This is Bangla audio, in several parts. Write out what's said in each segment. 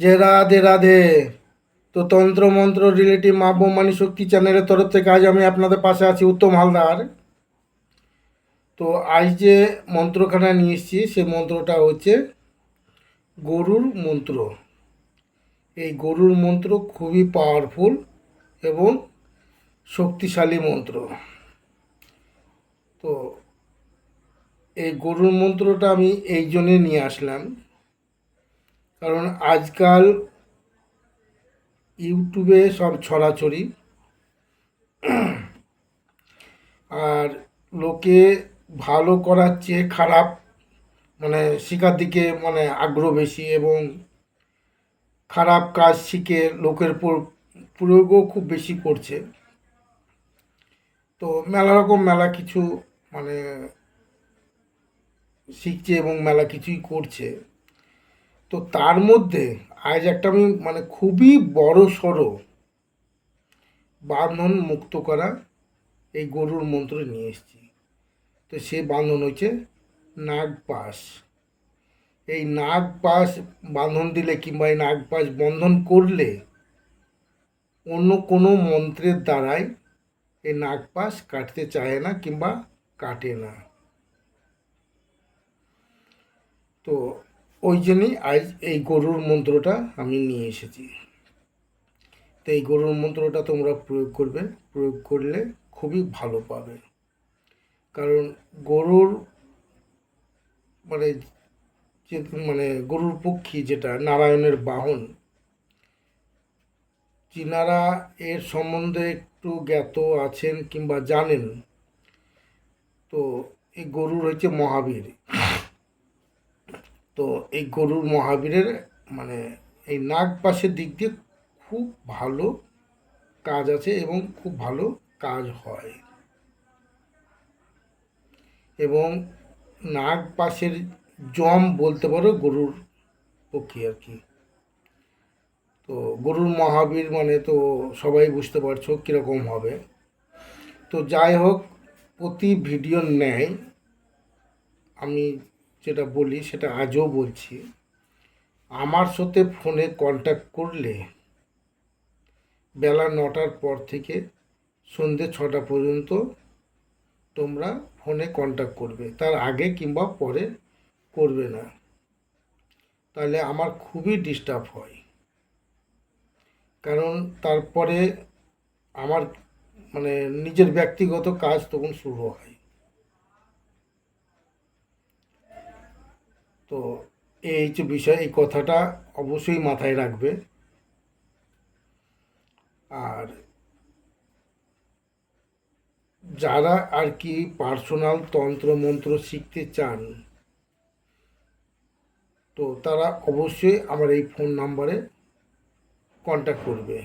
যে রাধে রাধে। তো তন্ত্র মন্ত্র রিলেটিভ মা বোমানি শক্তি চ্যানেলের তরফ থেকে আজ আমি আপনাদের পাশে আছি উত্তম হালদার। তো আজ যে মন্ত্রখানা নিয়ে এসেছি, সে মন্ত্রটা হচ্ছে গরুর মন্ত্র। এই গরুর মন্ত্র খুবই পাওয়ারফুল এবং শক্তিশালী মন্ত্র। তো এই গরুর মন্ত্রটা আমি এই জন্যে নিয়ে আসলাম। কারণ আজকাল ইউটিউবে সব ছড়াছড়ি। আর লোকে ভালো করার চেয়ে খারাপ মানে শেখার দিকে মানে আগ্রহ বেশি এবং খারাপ কাজ শিখে লোকের প্রয়োগও খুব বেশি করছে। তো মেলা রকম মেলা কিছু মানে শিখছে এবং মেলা কিছুই করছে। তো তার মধ্যে আজ একটা আমি মানে খুবই বড় সড়ো বাঁধন মুক্ত করা এই গরুর মন্ত্র নিয়ে এসেছি। তো সে বাঁধন হচ্ছে নাগ পাশ এই নাগ পাশ বাঁধন দিলে কিংবা এই নাগ পাশ বন্ধন করলে অন্য কোনো মন্ত্রের দ্বারাই এই নাগ পাশ কাটতে চায় না কিংবা কাটে না। তো ওই জন্যই আজ এই গরুর মন্ত্রটা আমি নিয়ে এসেছি। তো এই গরুর মন্ত্রটা তোমরা প্রয়োগ করবে, প্রয়োগ করলে খুবই ভালো পাবে। কারণ গরুর মানে যে মানে গরুর পক্ষী যেটা, নারায়ণের বাহন যিনারা এর সম্বন্ধে একটু জ্ঞাত আছেন কিংবা জানেন। তো এই গরুর হচ্ছে মহাবীর। তো এই গরুর মহাবীরের মানে এই নাগ পাশের দিক দিয়ে খুব ভালো কাজ আছে এবং খুব ভালো কাজ হয়। এবং নাগ পাশের জম বলতে পারো গরুর পক্ষী আর কি। তো গরুর মহাবীর মানে তো সবাই বুঝতে পারছ কীরকম হবে। তো যাই হোক, প্রতি ভিডিও নেয়, আমি যেটা বলি, সেটা আজও বলছি। আমার সাথে ফোনে কন্ট্যাক্ট করলে বেলা নটার পর থেকে সন্ধে ছটা পর্যন্ত তোমরা ফোনে কন্ট্যাক্ট করবে। তার আগে কিংবা পরে করবে না। তাহলে আমার খুবই ডিস্টার্ব হয়। কারণ তারপরে আমার মানে নিজের ব্যক্তিগত কাজ তখন শুরু হয়। তো এই যে বিষয়, এই কথাটা অবশ্যই মাথায় রাখবে। আর যারা আর কি পার্সোনাল তন্ত্র মন্ত্র শিখতে চান, তো তারা অবশ্যই আমার এই ফোন নাম্বারে কন্ট্যাক্ট করবে।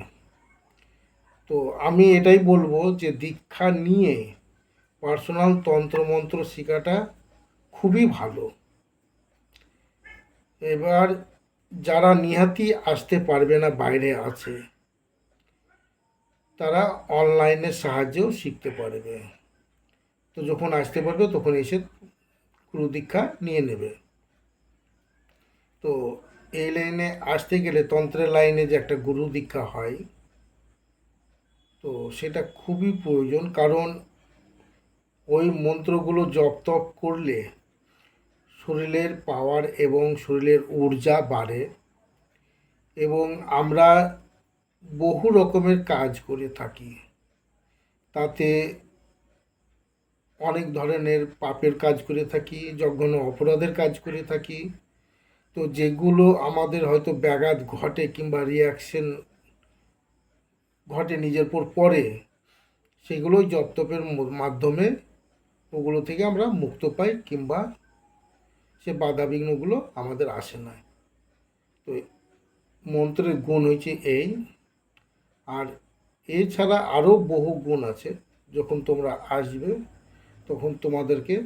তো আমি এটাই বলব যে দীক্ষা নিয়ে পার্সোনাল তন্ত্রমন্ত্র শেখাটা খুবই ভালো। এবার যারা নিহাতি আসতে পারবে না, বাইরে আছে, তারা অনলাইনের সাহায্যেও শিখতে পারবে। তো যখন আসতে পারবে, তখন এসে গুরু দীক্ষা নিয়ে নেবে। তো এই লাইনে আসতে গেলে তন্ত্রের লাইনে যে একটা গুরু দীক্ষা হয়, তো সেটা খুবই প্রয়োজন। কারণ ওই মন্ত্রগুলো জপ তপ করলে শরীরের পাওয়ার এবং শরীরের ঊর্জা বাড়ে এবং আমরা বহু রকমের কাজ করে থাকি। তাতে অনেক ধরনের পাপের কাজ করে থাকি, জঘন্য অপরাধের কাজ করে থাকি। তো যেগুলো আমাদের হয়তো ব্যাঘাত ঘটে কিংবা রিয়াকশন ঘটে নিজের উপর পড়ে সেগুলো জপতপের মাধ্যমে ওগুলো থেকে আমরা মুক্ত পাই কিংবা সে বাধা বিঘ্নগুলো আমাদের আসে না। তো মন্ত্রের গুণ হয়েছে এই। আর এছাড়া আরও বহু গুণ আছে। যখন তোমরা আসবে, তখন তোমাদেরকে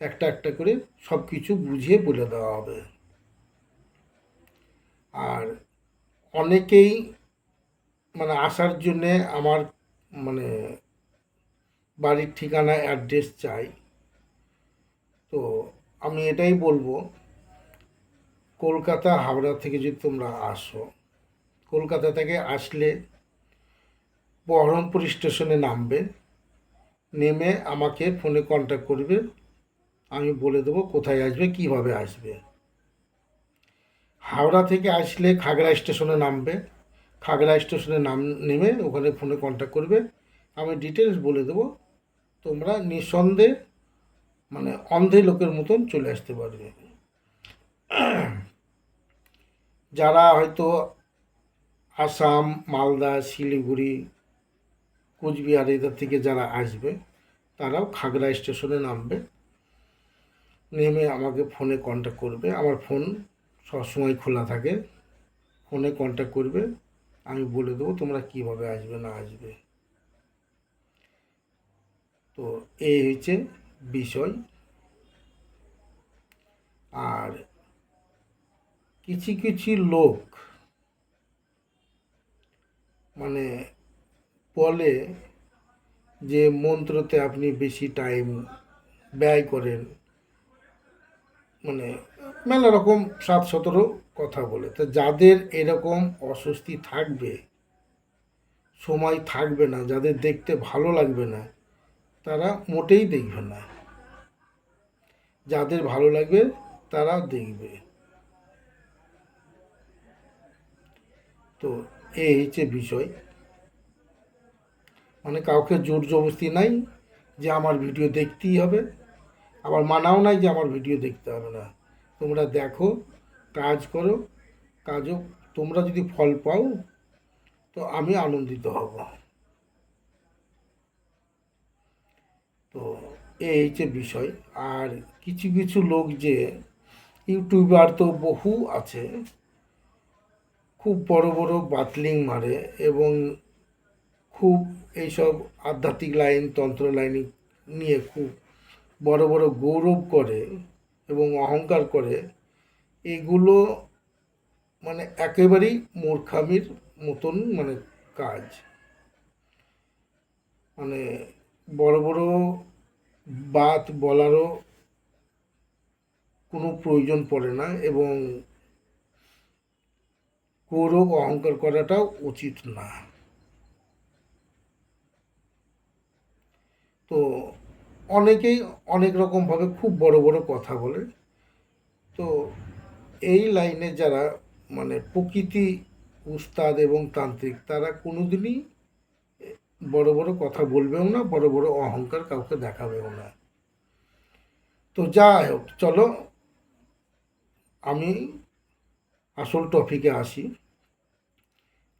একটা একটা করে সব কিছু বুঝিয়ে বলে দেওয়া হবে। আর অনেকেই মানে আসার জন্যে আমার মানে বাড়ির ঠিকানা, অ্যাড্রেস চাই। তো আমি এটাই বলব, কলকাতা হাওড়া থেকে যদি তোমরা আসো, কলকাতা থেকে আসলে বহরমপুর স্টেশনে নামবে, নেমে আমাকে ফোনে কন্ট্যাক্ট করবে, আমি বলে দেবো কোথায় আসবে, কীভাবে আসবে। হাওড়া থেকে আসলে খাগড়া স্টেশনে নামবে, খাগড়া স্টেশনে নাম, নেমে ওখানে ফোনে কন্ট্যাক্ট করবে, আমি ডিটেলস বলে দেবো, তোমরা নিঃসন্দেহে মানে অন্ধে লোকের মতন চলে আসতে পারবে যারা হয়তো আসাম, মালদা, শিলিগুড়ি, কোচবিহার, এদের থেকে যারা আসবে, তারাও খাগড়া স্টেশনে নামবে। নেমে আমাকে ফোনে কন্ট্যাক্ট করবে। আমার ফোন সবসময় খোলা থাকে। ফোনে কন্ট্যাক্ট করবে। আমি বলে দেবো তোমরা কীভাবে আসবে, না আসবে। তো এই হচ্ছে বিষয় আর কিছু কিছু লোক মানে বলে যে মন্ত্রতে আপনি বেশি টাইম ব্যয় করেন। মানে মেলা রকম সাত সতেরো কথা বলে। তো যাদের এরকম অস্বস্তি থাকবে, সময় থাকবে না, যাদের দেখতে ভালো লাগবে না তারা মোটেই দেখবে না। যাদের ভালো লাগবে তারা দেখবে। তো এই হচ্ছে বিষয়। মানে কাউকে জোর জবস্তি নাই যে আমার ভিডিও দেখতেই হবে। আবার মানাও নাই যে আমার ভিডিও দেখতে হবে না। তোমরা দেখো, কাজ করো, কাজও তোমরা যদি ফল পাও, তো আমি আনন্দিত হব তো এই হচ্ছে বিষয়। আর কিছু কিছু লোক যে ইউটিউবার তো বহু আছে, খুব বড় বড় বাতলিং মারে এবং খুব এইসব আধ্যাত্মিক লাইন, তন্ত্র লাইন নিয়ে খুব বড় বড় গৌরব করে এবং অহংকার করে, এগুলো মানে একেবারেই মূর্খামির মতন মানে কাজ। মানে বড় বড় বাত বলারও কোনো প্রয়োজন পড়ে না এবং গৌরব অহংকার করাটাও উচিত না। তো অনেকেই অনেক রকমভাবে খুব বড় বড় কথা বলে। তো এই লাইনে যারা মানে প্রকৃতি, উস্তাদ এবং তান্ত্রিক, তারা কোনোদিনই বড় বড় কথা বলবেও না, বড় বড় অহংকার কাউকে দেখাবেও না। তো যাই হোক, চলো, আমি আসল টপিকে আসি।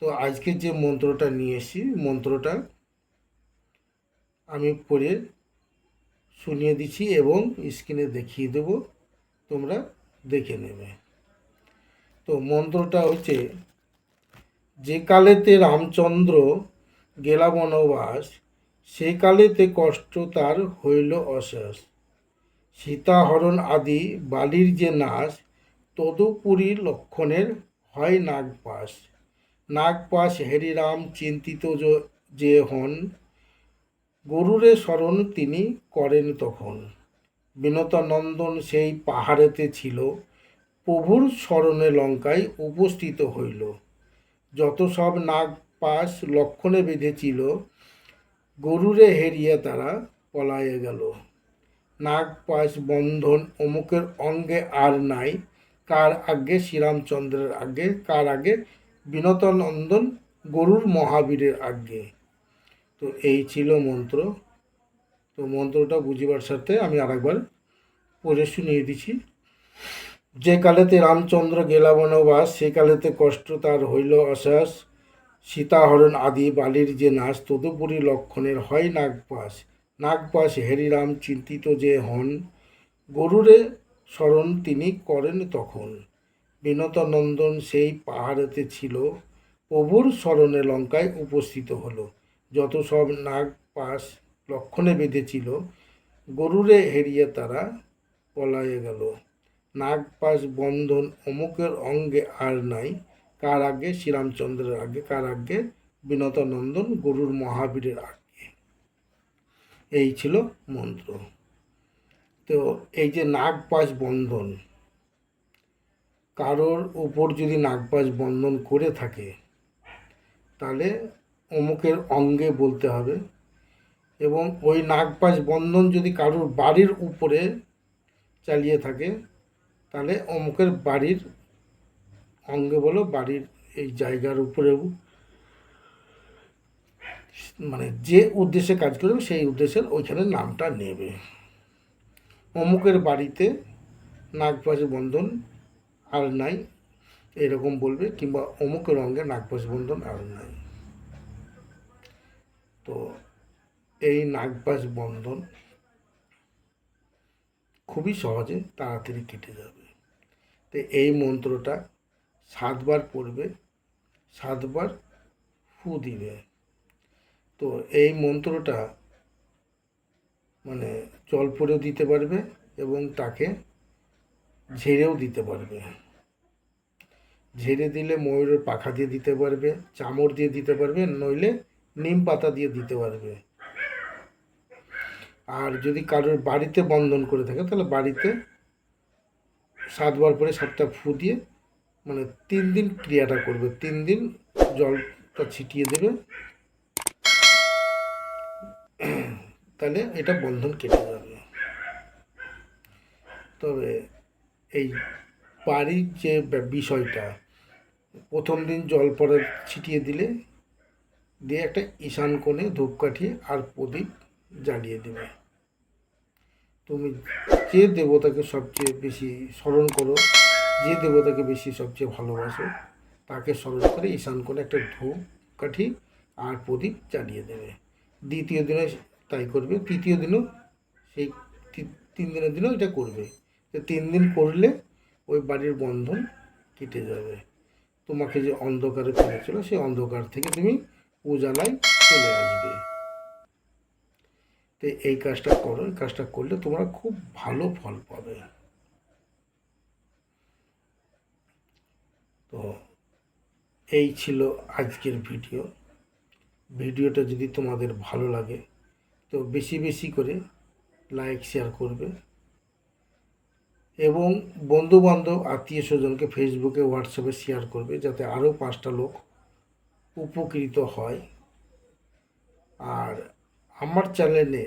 তো আজকে যে মন্ত্রটা নিয়ে এসি মন্ত্রটা আমি পড়ে শুনিয়ে দিচ্ছি এবং স্ক্রিনে দেখিয়ে দেব, তোমরা দেখে নেবে। তো মন্ত্রটা হচ্ছে, যে কালেতে রামচন্দ্র গেলা বনবাস সে কালেতে কষ্ট তার হইল অশেষ। সীতাহরণ আদি বালির যে নাশ, তদুপুরী লক্ষণের হয় নাগপাশ। নাগপাশ হেরিরাম চিন্তিত যে হন, গরুরে স্মরণ তিনি করেন তখন। বিনতানন্দন সেই পাহাড়েতে ছিল, প্রভুর স্মরণে লঙ্কায় উপস্থিত হইল। যত সব নাগপাশ লক্ষণে বেঁধেছিল। গরুরে হেরিয়া তারা পলায়ে গেল। নাগপাশ বন্ধন অমুকের অঙ্গে আর নাই। কার আগে? শ্রীরামচন্দ্রের আগে। কার আগে? বিনতানন্দন গরুর মহাবীরের আগে। তো এই ছিল মন্ত্র। তো মন্ত্রটা বুঝিবার সাথে আমি আরেকবার পড়ে শুনিয়ে দিছি যে কালেতে রামচন্দ্র গেলা বনবাস সে কালেতে কষ্ট তার হইল অশ্বাস সীতাহরণ আদি বালির যে নাশ, তদুপরি লক্ষণের হয় নাগপাশ নাগপাশ হেরিরাম চিন্তিত যে হন, গরুরে স্মরণ তিনি করেন তখন। বিনতানন্দন সেই পাহাড়েতে ছিল, প্রভুর স্মরণে লঙ্কায় উপস্থিত হলো। যত সব নাগ পাশ লক্ষণে বেঁধেছিল, গরুরে হেরিয়ে তারা পলায়ে গেল। নাগ পাশ বন্ধন অমুকের অঙ্গে আর নাই কার আগে? শ্রীরামচন্দ্রের আগে। কার আগে? বিনতানন্দন গরুর মহাবীরের আগে। এই ছিল মন্ত্র। তো এই যে নাগ পাশ বন্ধন, কারোর উপর যদি নাগপাশ বন্ধন করে থাকে, তাহলে অমুকের অঙ্গে বলতে হবে। এবং ওই নাগপাশ বন্ধন যদি কারোর বাড়ির উপরে চালিয়ে থাকে, তাহলে অমুকের বাড়ির অঙ্গে বলো, বাড়ির এই জায়গার উপরেও। মানে যে উদ্দেশ্যে কাজ করবে, সেই উদ্দেশ্যের ওইখানে নামটা নেবে। অমুকের বাড়িতে নাগপাশ বন্ধন আর নাই, এরকম বলবে, কিংবা অমুকের অঙ্গে নাগপাশ বন্ধন আর নাই। তো এই নাগপাশ বন্ধন খুবই সহজে তাড়াতাড়ি কেটে যাবে। তো এই মন্ত্রটা সাতবার পড়বে, সাতবার ফু দিবে। তো এই মন্ত্রটা মানে জল পরেও দিতে পারবে এবং তাকে ঝেড়েও দিতে পারবে। ঝেড়ে দিলে ময়ূরের পাখা দিয়ে দিতে পারবে, চামড় দিয়ে দিতে পারবে, নইলে নিম পাতা দিয়ে দিতে পারবে। আর যদি কারোর বাড়িতে বন্ধন করে থাকে, তাহলে বাড়িতে সাতবার পরে সাতটা ফু দিয়ে মানে তিন দিন ক্রিয়াটা করবে। তিন দিন জলটা ছিটিয়ে দেবে। তাহলে এটা বন্ধন কেটে যাবে। তবে এই বাড়ির যে বিষয়টা, প্রথম দিন জল পরে ছিটিয়ে দিলে, দিয়ে একটা ঈশান কোণে ধূপকাঠি আর প্রদীপ জ্বালিয়ে দেবে। তুমি যে দেবতাকে সবচেয়ে বেশি স্মরণ করো যে দেবতাকে বেশি সবচেয়ে ভালোবাসো, তাকে স্মরণ করে ঈশান কোণে একটা ধূপ কাঠি আর প্রদীপ জ্বালিয়ে দেবে। দ্বিতীয় দিনে তাই করবে, তৃতীয় দিনও সেই তিন দিনের দিনও এটা করবে। তো তিন দিন করলে ওই বাড়ির বন্ধন কেটে যাবে। তোমাকে যে অন্ধকারে ফেলেছিল, সেই অন্ধকার থেকে তুমি উজালায় চলে আসবে। তো এই কাজটা করো, এই কাজটা করলে তোমরা খুব ভালো ফল পাবে। তো এই ছিল আজকের ভিডিও। ভিডিওটা যদি তোমাদের ভালো লাগে, তো বেশি বেশি করে লাইক, শেয়ার করবে। এবং বন্ধু বান্ধব আত্মীয় স্বজনকে ফেসবুকে, হোয়াটসঅ্যাপে শেয়ার করবে, যাতে আরও পাঁচটা লোক উপকৃত হয়। আর আমার চ্যানেলে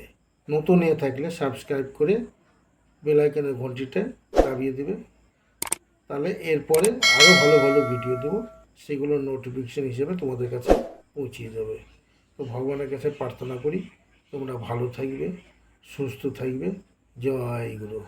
নতুন হয়ে থাকলে সাবস্ক্রাইব করে বেলাইকানের ঘন্টিটা দাবিয়ে দেবে। তাহলে এরপরে আরও ভালো ভালো ভিডিও দেবো। সেগুলো নোটিফিকেশান হিসেবে তোমাদের কাছে পৌঁছিয়ে যাবে তো ভগবানের কাছে প্রার্থনা করি, তোমরা ভালো থাকবে, সুস্থ থাকবে। জয় গুরু।